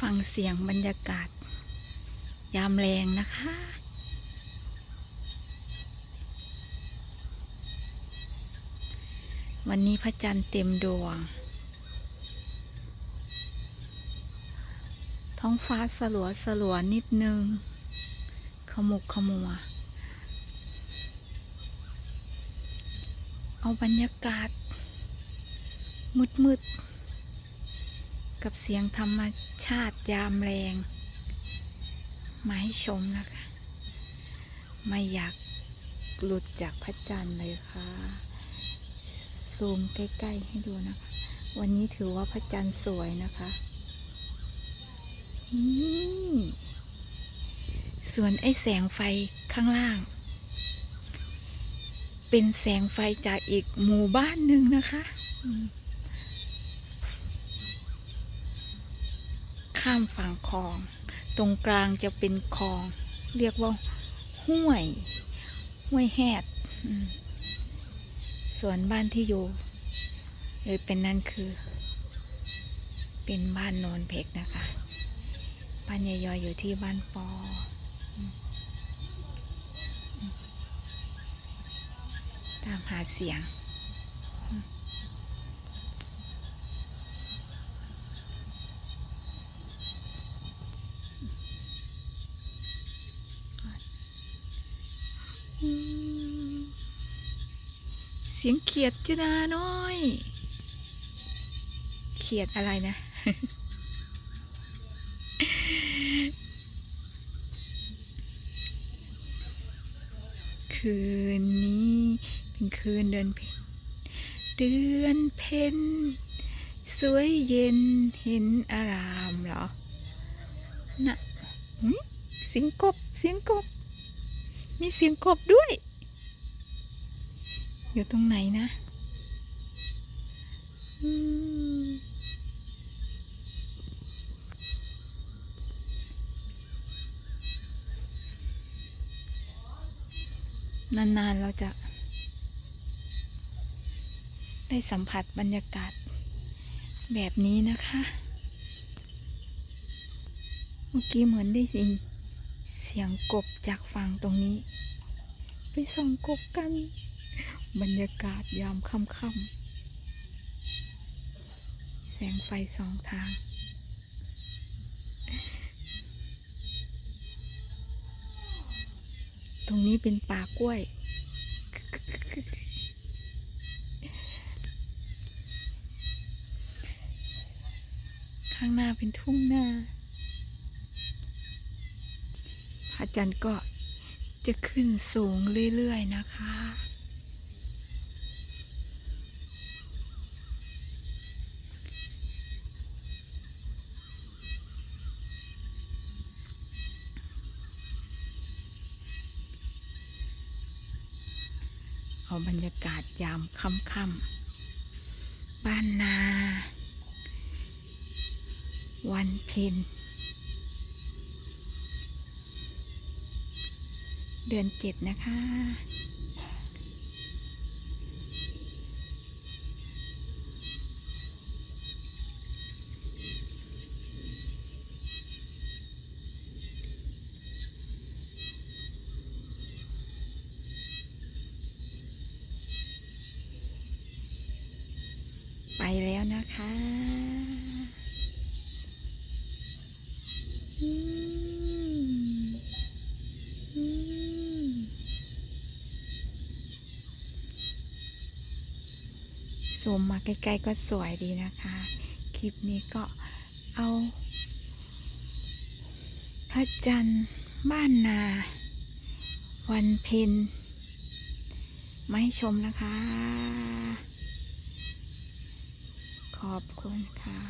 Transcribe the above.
ฟังเสียงบรรยากาศ ยามแรงนะคะ วันนี้พระจันทร์เต็มดวง ท้องฟ้าสลัวสลัวนิดนึง ขมุกขมัว เอาบรรยากาศ มืดมืดๆ กับเสียงธรรมชาติยามแรง มาให้ชมนะคะ ไม่อยากหลุดจากพระจันทร์เลยค่ะ ซูมใกล้ ๆ ให้ดูนะคะ วันนี้ถือว่าพระจันทร์สวยนะคะส่วนไอ้แสงไฟข้างล่าง เป็นแสงไฟจากอีกหมู่บ้านหนึ่งนะคะ ข้ามฝั่งคลอง ตรงกลางจะเป็นคลอง เรียกว่าห้วย ห้วยแหดส่วนบ้านที่อยู่หรือเป็นนั่นคือ เป็นบ้านโนนเพกนะคะ บ้านยายอยอยู่ที่บ้านปอตามหาเสียงอืมอืมเสียงเขียดจนาน้อย เขียดอะไรนะ คืนนี้เป็นคืนเดือนเพ็ญเดือนเพ็ญสวยเย็นเห็นอารามเหรอน่ะเสียงกบเสียงกบ มีเสียงกบด้วย อยู่ตรงไหนนะนานๆเราจะ ได้สัมผัสบรรยากาศ แบบนี้นะคะ เมื่อกี้เหมือนได้ยินเสียงกบจากฝั่งตรงนี้ ไปส่องกบกัน บรรยากาศยามค่ำๆแสงไฟสองทาง ตรงนี้เป็นป่ากล้วย ข้างหน้าเป็นทุ่งนาพระจันทร์ก็จะขึ้นสูงเรื่อย ๆ นะคะ เอาบรรยากาศยามค่ำๆบ้านนา วันเพ็ญเดือนเจ็ดนะคะ แล้วนะคะอืมอืมซูมมาใกล้ๆก็สวยดีนะคะ คลิปนี้ก็เอา พระจันทร์บ้านนา วันเพ็ญมาให้ชมนะคะ ขอบคุณค่ะ